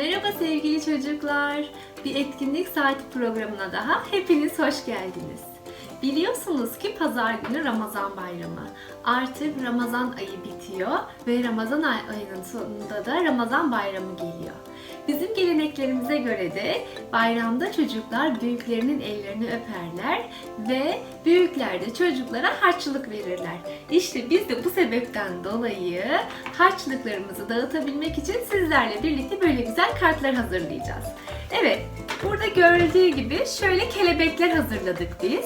Merhaba sevgili çocuklar. Bir etkinlik saati programına daha hepiniz hoş geldiniz. Biliyorsunuz ki pazar günü Ramazan bayramı. Artık Ramazan ayı bitiyor ve Ramazan ay- ayının sonunda da Ramazan bayramı geliyor. Bizim geleneklerimize göre de bayramda çocuklar büyüklerinin ellerini öperler ve büyükler de çocuklara harçlık verirler. İşte biz de bu sebepten dolayı harçlıklarımızı dağıtabilmek için sizlerle birlikte böyle güzel kartlar hazırlayacağız. Evet, burada gördüğü gibi şöyle kelebekler hazırladık biz.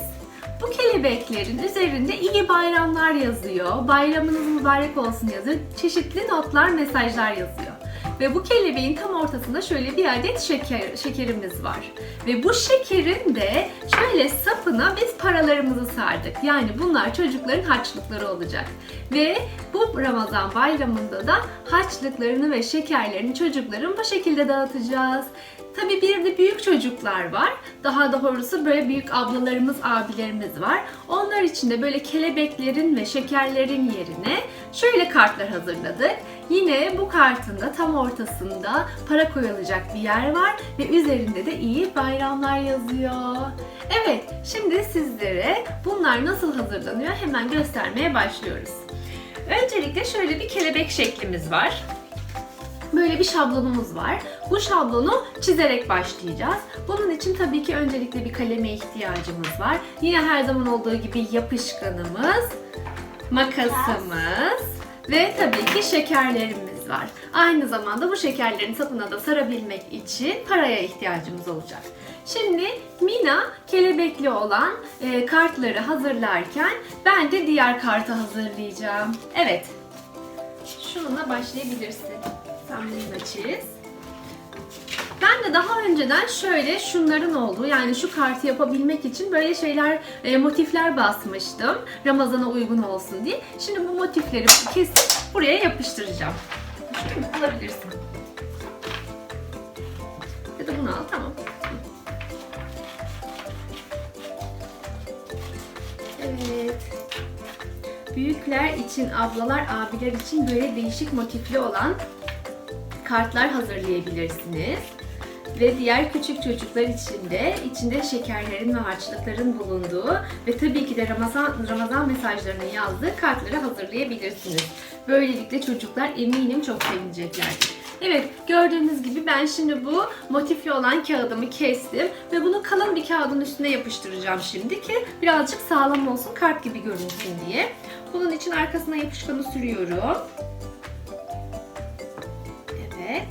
Bu kelebeklerin üzerinde iyi bayramlar yazıyor, bayramınız mübarek olsun yazıyor, çeşitli notlar, mesajlar yazıyor. Ve bu kelebeğin tam ortasında şöyle bir adet şeker, şekerimiz var. Ve bu şekerin de şöyle sapına biz paralarımızı sardık. Yani bunlar çocukların harçlıkları olacak. Ve bu Ramazan bayramında da harçlıklarını ve şekerlerini çocukların bu şekilde dağıtacağız. Tabii bir de büyük çocuklar var. Daha doğrusu böyle büyük ablalarımız, abilerimiz var. Onlar için de böyle kelebeklerin ve şekerlerin yerine şöyle kartlar hazırladık. Yine bu kartın da tam ortasında para koyulacak bir yer var ve üzerinde de iyi bayramlar yazıyor. Evet, şimdi sizlere bunlar nasıl hazırlanıyor hemen göstermeye başlıyoruz. Öncelikle şöyle bir kelebek şeklimiz var. Böyle bir şablonumuz var. Bu şablonu çizerek başlayacağız. Bunun için tabii ki öncelikle bir kaleme ihtiyacımız var. Yine her zaman olduğu gibi yapışkanımız, makasımız ve tabii ki şekerlerimiz var. Aynı zamanda bu şekerlerin sapına da sarabilmek için paraya ihtiyacımız olacak. Şimdi Mina kelebekli olan e, kartları hazırlarken ben de diğer kartı hazırlayacağım. Evet. Şununla başlayabilirsin. Sen da çiz. Ben de daha önceden şöyle şunların olduğu yani şu kartı yapabilmek için böyle şeyler, e, motifler basmıştım. Ramazana uygun olsun diye. Şimdi bu motifleri kesip buraya yapıştıracağım. Şunu alabilirsin. Ya da bunu al tamam. Evet. Büyükler için, ablalar, abiler için böyle değişik motifli olan kartlar hazırlayabilirsiniz. Ve diğer küçük çocuklar için de içinde şekerlerin ve harçlıkların bulunduğu ve tabii ki de Ramazan, Ramazan mesajlarının yazdığı kartları hazırlayabilirsiniz. Böylelikle çocuklar eminim çok sevineceklerdir. Evet gördüğünüz gibi ben şimdi bu motifli olan kağıdımı kestim ve bunu kalın bir kağıdın üstüne yapıştıracağım şimdi ki birazcık sağlam olsun kart gibi görünsün diye. Bunun için arkasına yapışkanı sürüyorum. Evet.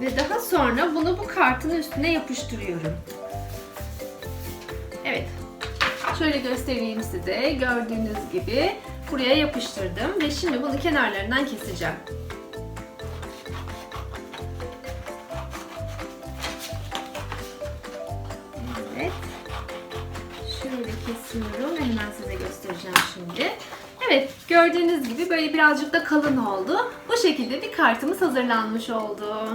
Ve daha sonra bunu bu kartın üstüne yapıştırıyorum. Evet. Şöyle göstereyim size. Gördüğünüz gibi buraya yapıştırdım ve şimdi bunu kenarlarından keseceğim. Evet. Şöyle kesiyorum hemen size göstereceğim şimdi. Evet, gördüğünüz gibi böyle birazcık da kalın oldu. Bu şekilde bir kartımız hazırlanmış oldu.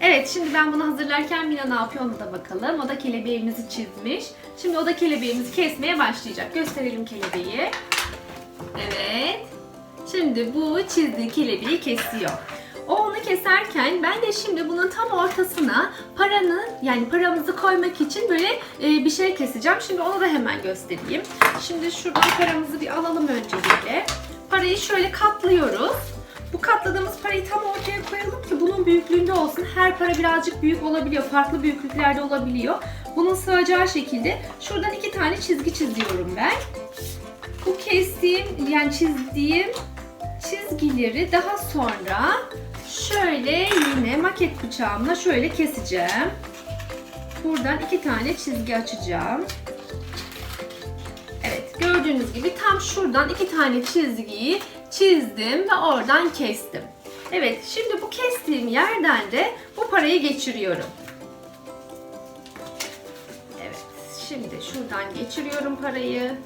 Evet, şimdi ben bunu hazırlarken Mina ne yapıyor ona da bakalım. O da kelebeğimizi çizmiş. Şimdi o da kelebeğimizi kesmeye başlayacak. Gösterelim kelebeği. Evet. Şimdi bu çizdiği kelebeği kesiyor. Keserken ben de şimdi bunun tam ortasına paranı yani paramızı koymak için böyle e, bir şey keseceğim. Şimdi onu da hemen göstereyim. Şimdi şuradan paramızı bir alalım öncelikle. Parayı şöyle katlıyoruz. Bu katladığımız parayı tam ortaya koyalım ki bunun büyüklüğünde olsun. Her para birazcık büyük olabiliyor. Farklı büyüklüklerde olabiliyor. Bunun sığacağı şekilde şuradan iki tane çizgi çiziyorum ben. Bu kestiğim yani çizdiğim çizgileri daha sonra şöyle yine maket bıçağımla şöyle keseceğim. Buradan iki tane çizgi açacağım. Evet gördüğünüz gibi tam şuradan iki tane çizgiyi çizdim ve oradan kestim. Evet şimdi bu kestiğim yerden de bu parayı geçiriyorum. Evet şimdi şuradan geçiriyorum parayı.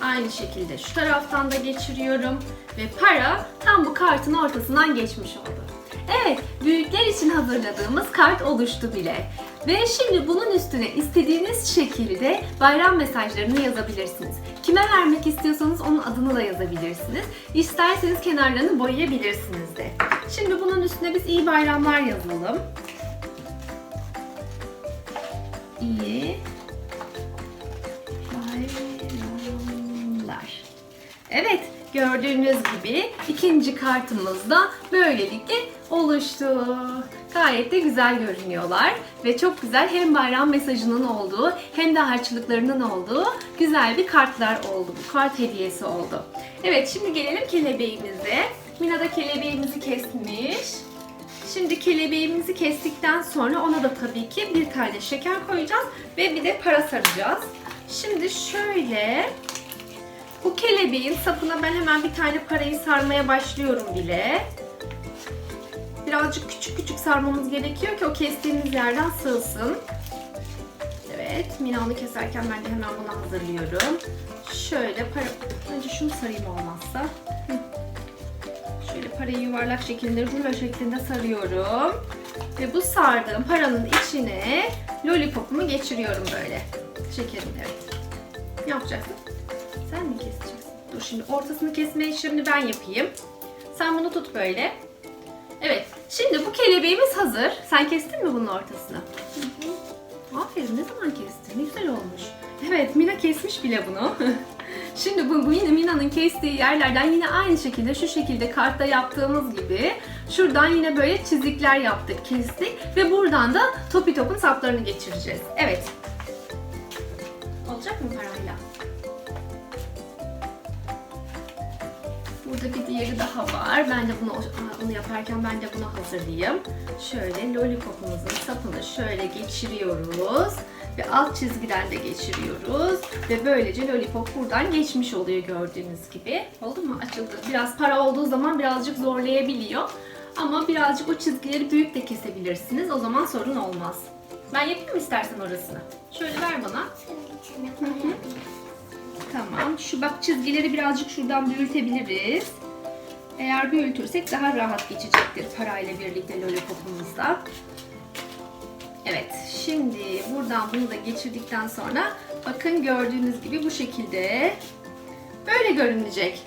Aynı şekilde şu taraftan da geçiriyorum ve para tam bu kartın ortasından geçmiş oldu. Evet, büyükler için hazırladığımız kart oluştu bile. Ve şimdi bunun üstüne istediğiniz şekilde bayram mesajlarını yazabilirsiniz. Kime vermek istiyorsanız onun adını da yazabilirsiniz. İsterseniz kenarlarını boyayabilirsiniz de. Şimdi bunun üstüne biz iyi bayramlar yazalım. İyi Evet, gördüğünüz gibi ikinci kartımız da böylelikle oluştu. Gayet de güzel görünüyorlar ve çok güzel hem bayram mesajının olduğu hem de harçlıklarının olduğu güzel bir kartlar oldu. Bu kart hediyesi oldu. Evet, şimdi gelelim kelebeğimize. Mina da kelebeğimizi kesmiş. Şimdi kelebeğimizi kestikten sonra ona da tabii ki bir tane şeker koyacağız ve bir de para saracağız. Şimdi şöyle bu kelebeğin sapına ben hemen bir tane parayı sarmaya başlıyorum bile. Birazcık küçük küçük sarmamız gerekiyor ki o kestiğimiz yerden sığsın. Evet, Mina onu keserken ben de hemen bunu hazırlıyorum. Şöyle para... Önce şunu sarayım olmazsa. Şöyle parayı yuvarlak şeklinde, rulo şeklinde sarıyorum. Ve bu sardığım paranın içine lollipopumu geçiriyorum böyle. Şekerim evet. Ne? Sen mi keseceksin? Dur şimdi ortasını kesme işlemini ben yapayım. Sen bunu tut böyle. Evet. Şimdi bu kelebeğimiz hazır. Sen kestin mi bunun ortasını? Aferin ne zaman kestin? Ne güzel olmuş. Evet Mina kesmiş bile bunu. Şimdi bu, bu yine Mina'nın kestiği yerlerden yine aynı şekilde şu şekilde kartta yaptığımız gibi şuradan yine böyle çizikler yaptık, kestik ve buradan da topi topun saplarını geçireceğiz. Evet. Olacak mı parayla? Burada bir diğeri daha var. Ben de bunu onu yaparken ben de bunu hazırlayayım. Şöyle lollipopumuzun sapını şöyle geçiriyoruz ve alt çizgiden de geçiriyoruz ve böylece lollipop buradan geçmiş oluyor gördüğünüz gibi. Oldu mu? Açıldı. Biraz para olduğu zaman birazcık zorlayabiliyor. Ama birazcık o çizgileri büyük de kesebilirsiniz. O zaman sorun olmaz. Ben yapayım istersen orasını? Şöyle ver bana. Tamam. Şu bak çizgileri birazcık şuradan büyütebiliriz. Eğer büyütürsek daha rahat geçecektir parayla birlikte lollipopumuzda. Evet. Şimdi buradan bunu da geçirdikten sonra bakın gördüğünüz gibi bu şekilde böyle görünecek.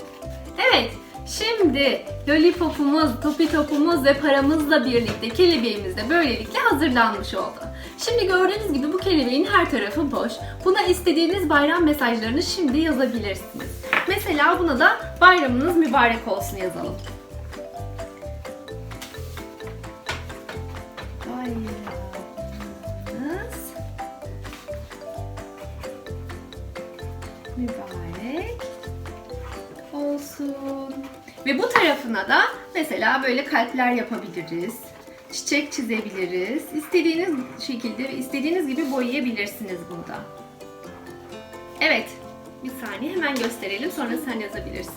Evet. Şimdi lollipopumuz, topi topumuz ve paramızla birlikte kelebeğimiz de böylelikle hazırlanmış oldu. Şimdi gördüğünüz gibi bu kelebeğin her tarafı boş. Buna istediğiniz bayram mesajlarını şimdi yazabilirsiniz. Mesela buna da bayramınız mübarek olsun yazalım. Ve bu tarafına da mesela böyle kalpler yapabiliriz. Çiçek çizebiliriz. İstediğiniz şekilde ve istediğiniz gibi boyayabilirsiniz burada. Evet. Bir saniye hemen gösterelim sonra sen yazabilirsin.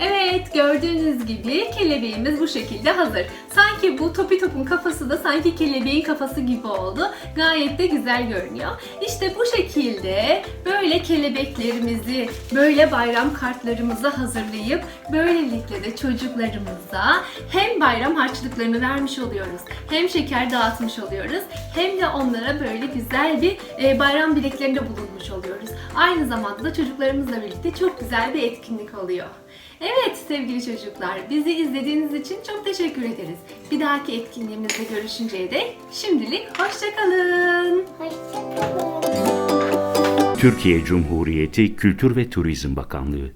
Evet gördüğünüz gibi kelebeğimiz bu şekilde hazır. Sanki bu topi topun kafası da sanki kelebeğin kafası gibi oldu. Gayet de güzel görünüyor. İşte bu şekilde böyle kelebeklerimizi, böyle bayram kartlarımızı hazırlayıp böylelikle de çocuklarımıza hem bayram harçlıklarını vermiş oluyoruz, hem şeker dağıtmış oluyoruz, hem de onlara böyle güzel bir e, bayram dileklerinde bulunmuş oluyoruz. Aynı zamanda da çocuklarımızla birlikte çok güzel bir etkinlik oluyor. Evet sevgili çocuklar, bizi izlediğiniz için çok teşekkür ederiz. Bir dahaki etkinliğimizde görüşünceye dek şimdilik hoşçakalın. Türkiye Cumhuriyeti Kültür ve Turizm Bakanlığı